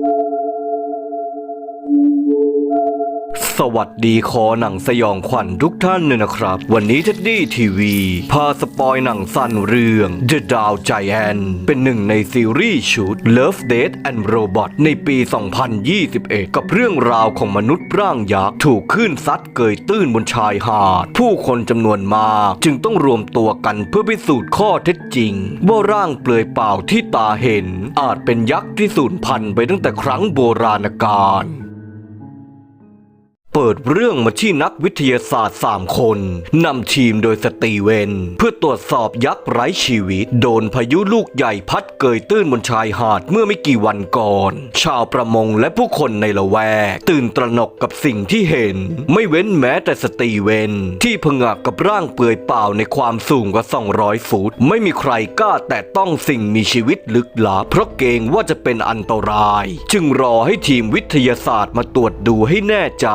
thank you. สวัสดีคอหนังสยองขวัญทุกท่านเลยนะครับ วันนี้เท็ดดี้ทีวี พาสปอยหนังสั้นเรื่อง The Dow Giant เป็นหนึ่งในซีรีส์ชุด Love Death and Robot ในปี 2021 กับเรื่องราวของมนุษย์ร่างยักษ์ถูกคลื่นซัดเกยตื้นบนชายหาด ผู้คนจำนวนมาก จึงต้องรวมตัวกันเพื่อพิสูจน์ข้อเท็จจริง ว่าร่างเปลือยเปล่าที่ตาเห็น อาจเป็นยักษ์ที่สูญพันธุ์ไปตั้งแต่ครั้งโบราณกาล เปิดเรื่องมาที่นักวิทยาศาสตร์ 3 คนนำทีมโดยสตีเวน เพื่อตรวจสอบยักษ์ไร้ชีวิต โดนพายุลูกใหญ่พัดเกยตื้นบนชายหาดเมื่อไม่กี่วันก่อน ชาวประมงและผู้คนในละแวก ตื่นตระหนกกับสิ่งที่เห็น ไม่เว้นแม้แต่สตีเวน ที่ผงากกับร่างเปลือยเปล่าในความสูงกว่า 200 ฟุต ไม่มีใครกล้าแตะต้องสิ่งมีชีวิตลึกลับเพราะเกรงว่าจะเป็นอันตราย จึงรอให้ทีมวิทยาศาสตร์มาตรวจดูให้แน่ใจ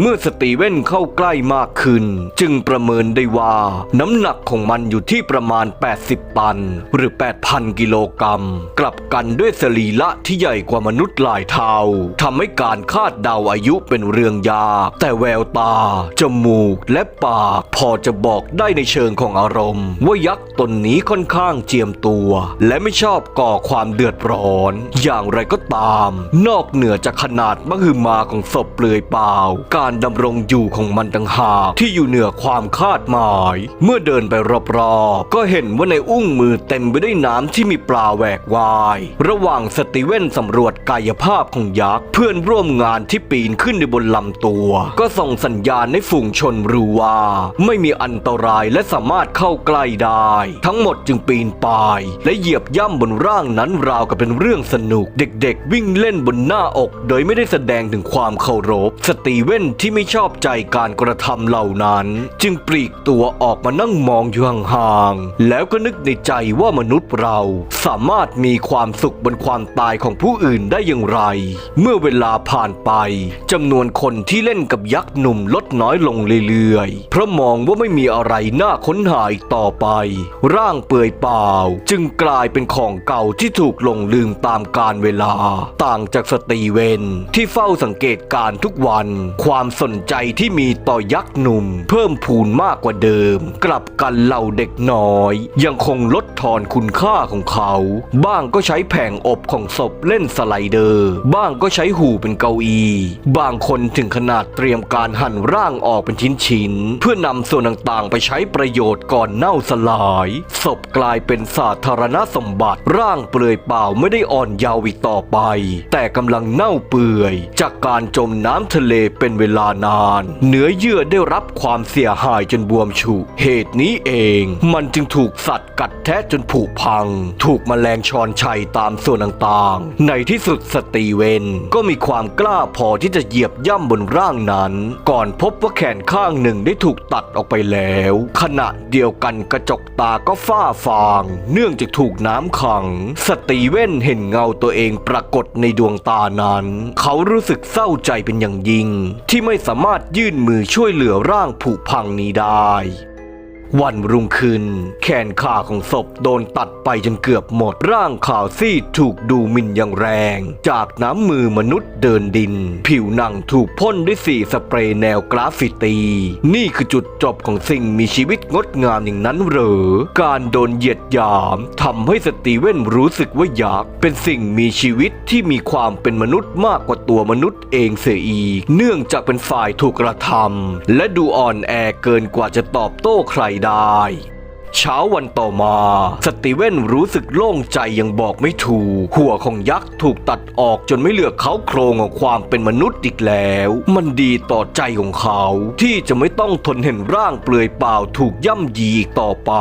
เมื่อสตีเว่นเข้าใกล้มากขึ้น จึงประเมินได้ว่า น้ำหนักของมันอยู่ที่ประมาณ 80 ตัน หรือ 8,000 กิโลกรัม กลับกันด้วยสรีระที่ใหญ่กว่ามนุษย์หลายเท่าทำให้การคาดเดาอายุเป็นเรื่องยาก แต่แววตา จมูก และปาก พอจะบอกได้ในเชิงของอารมณ์ ว่ายักษ์ตนนี้ค่อนข้างเจียมตัว และไม่ชอบก่อความเดือดร้อน อย่างไรก็ตาม นอกเหนือจากขนาดมหึมาของศพเปลือยเปล่าการดำรงอยู่ของมันต่างหากที่อยู่เหนือความคาดหมาย เมื่อเดินไปรอบๆก็เห็นว่าในอุ้งมือเต็มไปด้วยน้ำที่มีปลาแหวกวาย ระหว่างสตีเว่นสำรวจกายภาพของยักษ์เพื่อนร่วมงานที่ปีนขึ้นในบนลำตัว ก็ส่งสัญญาณให้ฝูงชนรู้ว่า ไม่มีอันตรายและสามารถเข้าใกล้ได้ ทั้งหมดจึงปีนป่าย และเหยียบย่ำบนร่างนั้นราวกับเป็นเรื่องสนุก เด็กๆ วิ่งเล่นบนหน้าอก โดยไม่ได้แสดงถึงความเคารพ สตีเว่นที่ไม่ชอบใจการกระทำเหล่านั้น จึงปลีกตัวออกมานั่งมองอยู่ห่างๆแล้วก็นึกในใจว่ามนุษย์เราสามารถมีความสุขบนความตายของผู้อื่นได้อย่างไร เมื่อเวลาผ่านไปจำนวนคนที่เล่นกับยักษ์หนุ่มลดน้อยลงเรื่อยๆ เพราะมองว่าไม่มีอะไรน่าค้นหาอีกต่อไป ร่างเปื่อยเปล่า จึงกลายเป็นของเก่าที่ถูกลงลืมตามกาลเวลา ต่างจากสตีเวนที่เฝ้าสังเกตการณ์ทุกวันความสนใจที่มีต่อยักษ์หนุ่ม เพิ่มพูนมากกว่าเดิม กลับกันเหล่าเด็กน้อย ยังคงลดทอนคุณค่าของเขา บ้างก็ใช้แผงอบของศพเล่นสไลเดอร์ บ้างก็ใช้หูเป็นเก้าอี้บางคนถึงขนาดเตรียมการหั่นร่างออกเป็นชิ้นๆเพื่อนำส่วนต่างๆ ไปใช้ประโยชน์ก่อนเน่าสลาย ศพกลายเป็นสาธารณสมบัติร่างเปลือยเปล่าไม่ได้อ่อนเยาว์อีกต่อไป แต่กำลังเน่าเปื่อย จากการจมน้ำทะเลเป็นเวลานาน เนื้อเยื่อได้รับความเสียหายจนบวมฉุเหตุนี้เอง มันจึงถูกสัตว์กัดแทะจนผุพัง ถูกมแมลงชอนชัยตามส่วนต่างๆ ในที่สุดสตีเวนก็มีความกล้าพอที่จะเหยียบย่ำบนร่างนั้น ก่อนพบว่าแขนข้างหนึ่งได้ถูกตัดออกไปแล้ว ขณะเดียวกันกระจกตาก็ฝ้าฟาง เนื่องจากถูกน้ำขัง สตีเวนเห็นเงาตัวเองปรากฏในดวงตานั้น เขารู้สึกเศร้าใจเป็นอย่างยิ่งที่ไม่สามารถยื่นมือช่วยเหลือร่างผุพังนี้ได้ วันรุ่งขึ้น แขนขาของศพโดนตัดไปจนเกือบหมด ร่างขาวซีดถูกดูหมิ่นอย่างแรง จากน้ำมือมนุษย์เดินดิน ผิวหนังถูกพ่นด้วยสีสเปรย์แนวกราฟฟิตี นี่คือจุดจบของสิ่งมีชีวิตงดงามอย่างนั้นเหรอ การโดนเหยียดหยามทำให้สตีเว่นรู้สึกว่ายักษ์เป็นสิ่งมีชีวิตที่มีความเป็นมนุษย์มากกว่าตัวมนุษย์เองเสียอีก เนื่องจากเป็นฝ่ายถูกกระทำและดูอ่อนแอเกินกว่าจะตอบโต้ใครได้ เช้าวันต่อมา สตีเวนรู้สึกโล่งใจยังบอกไม่ถูก หัวของยักษ์ถูกตัดออกจนไม่เหลือเขาโครงของความเป็นมนุษย์อีกแล้ว มันดีต่อใจของเขา ที่จะไม่ต้องทนเห็นร่างเปลือยเปล่าถูกย่ำยีอีกต่อไป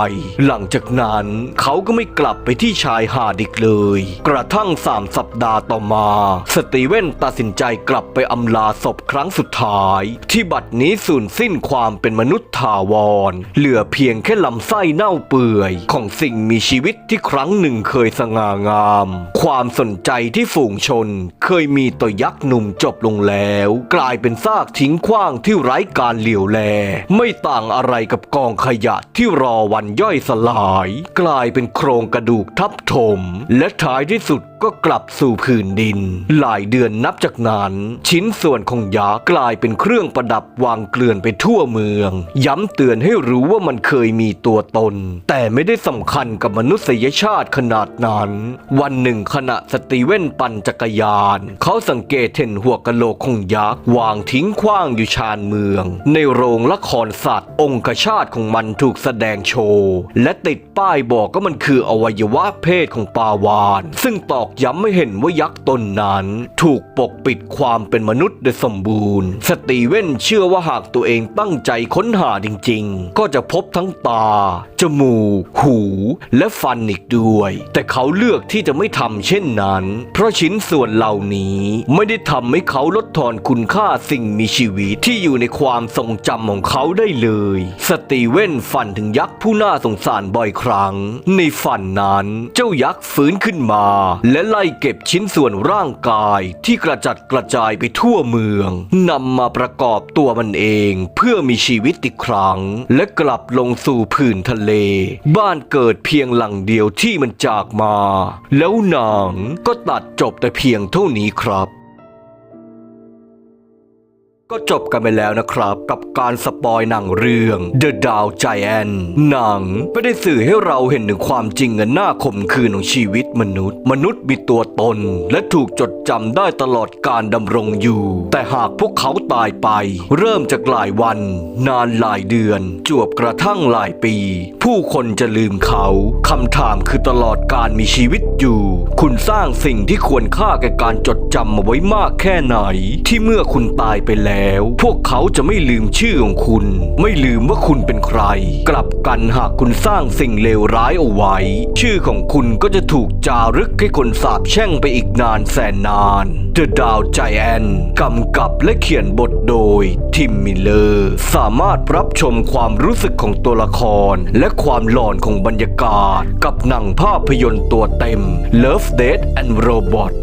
หลังจากนั้นเขาก็ไม่กลับไปที่ชายหาดอีกเลย กระทั่งสามสัปดาห์ต่อมา สตีเวนตัดสินใจกลับไปอำลาศพครั้งสุดท้าย ที่บัดนี้สูญสิ้นความเป็นมนุษย์ถาวร เหลือเพียงแค่ลำไส้เน่าเปื่อยของสิ่งมีชีวิตที่ครั้งหนึ่งเคยสง่างาม ความสนใจที่ฝูงชน เคยมีต่อยักษ์หนุ่มจบลงแล้ว กลายเป็นซากทิ้งขว้างที่ไร้การเหลียวแล ไม่ต่างอะไรกับกองขยะที่รอวันย่อยสลาย กลายเป็นโครงกระดูกทับถม และท้ายที่สุดก็กลับสู่ผืนดิน หลายเดือนนับจากนั้น ชิ้นส่วนของยักษ์กลายเป็นเครื่องประดับวางเกลื่อนไปทั่วเมือง ย้ำเตือนให้รู้ว่ามันเคยมีตัวตนแต่ไม่ได้สำคัญกับมนุษยชาติขนาดนั้น วันหนึ่งขณะสตีเว่นปั่นจักรยาน เขาสังเกตเห็นหัวกะโหลกของยักษ์วางทิ้งขว้างอยู่ชานเมือง ในโรงละครสัตว์ องคชาตของมันถูกแสดงโชว์ และติดป้ายบอกว่ามันคืออวัยวะเพศของปาวาน ซึ่งตอกย้ำไม่เห็นว่ายักษ์ตนนั้น ถูกปกปิดความเป็นมนุษย์โดยสมบูรณ์ สตีเว่นเชื่อว่าหากตัวเองตั้งใจค้นหาจริง ๆ ก็จะพบทั้งตาจมูก หูและฟันอีกด้วย แต่เขาเลือกที่จะไม่ทำเช่นนั้น เพราะชิ้นส่วนเหล่านี้ไม่ได้ทำให้เขาลดทอนคุณค่าสิ่งมีชีวิตที่อยู่ในความทรงจำของเขาได้เลย สตีเว่นฝันถึงยักษ์ผู้น่าสงสารบ่อยครั้ง ในฝันนั้นเจ้ายักษ์ฟื้นขึ้นมา และไล่เก็บชิ้นส่วนร่างกายที่กระจัดกระจายไปทั่วเมืองนำมาประกอบตัวมันเอง เพื่อมีชีวิตอีกครั้ง และกลับลงสู่ผืนทะเลบ้านเกิดเพียงหลังเดียวที่มันจากมา แล้วหนังก็ตัดจบแต่เพียงเท่านี้ครับ ก็จบกันไปแล้วนะครับ กับการสปอยหนังเรื่อง The Dow Giant หนังไม่ได้สื่อให้เราเห็นถึงความจริงอันน่าขมขื่นของชีวิตมนุษย์ มนุษย์มีตัวตน และถูกจดจำได้ตลอดการดำรงอยู่ แต่หากพวกเขาตายไป เริ่มจากหลายวัน นานหลายเดือน จวบกระทั่งหลายปี ผู้คนจะลืมเขาคำถามคือตลอดการมีชีวิตอยู่ คุณสร้างสิ่งที่ควรค่าแก่การจดจำมาไว้มากแค่ไหน ที่เมื่อคุณตายไปแล้วพวกเขาจะไม่ลืมชื่อของคุณ ไม่ลืมว่าคุณเป็นใคร กลับกันหากคุณสร้างสิ่งเลวร้ายเอาไว้ ชื่อของคุณก็จะถูกจารึกให้คนสาบแช่งไปอีกนานแสนนาน The Dow Giant กำกับและเขียนบทโดย ทิมมิเลอร์ สามารถรับชมความรู้สึกของตัวละคร และความหลอนของบรรยากาศ กับหนังภาพยนตร์ตัวเต็ม Love Death and Robot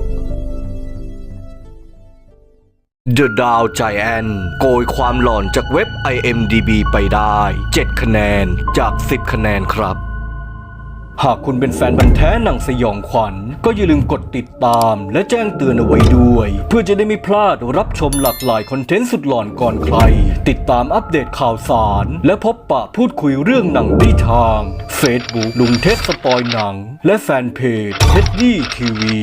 The Dow Giant โกยความหลอนจากเว็บ IMDB ไปได้ 7 คะแนนจาก 10 คะแนนครับ หากคุณเป็นแฟนบันธุ์แท้หนังสยองขวัญ ก็อย่าลืมกดติดตามและแจ้งเตือนเอาไว้ด้วย เพื่อจะได้ไม่พลาดรับชมหลากหลายคอนเทนต์สุดหลอนก่อนใคร ติดตามอัปเดตข่าวสาร และพบปะพูดคุยเรื่องหนังได้ทาง Facebook ลุงเทสสปอยหนัง และแฟนเพจเท็ดดี้ทีวี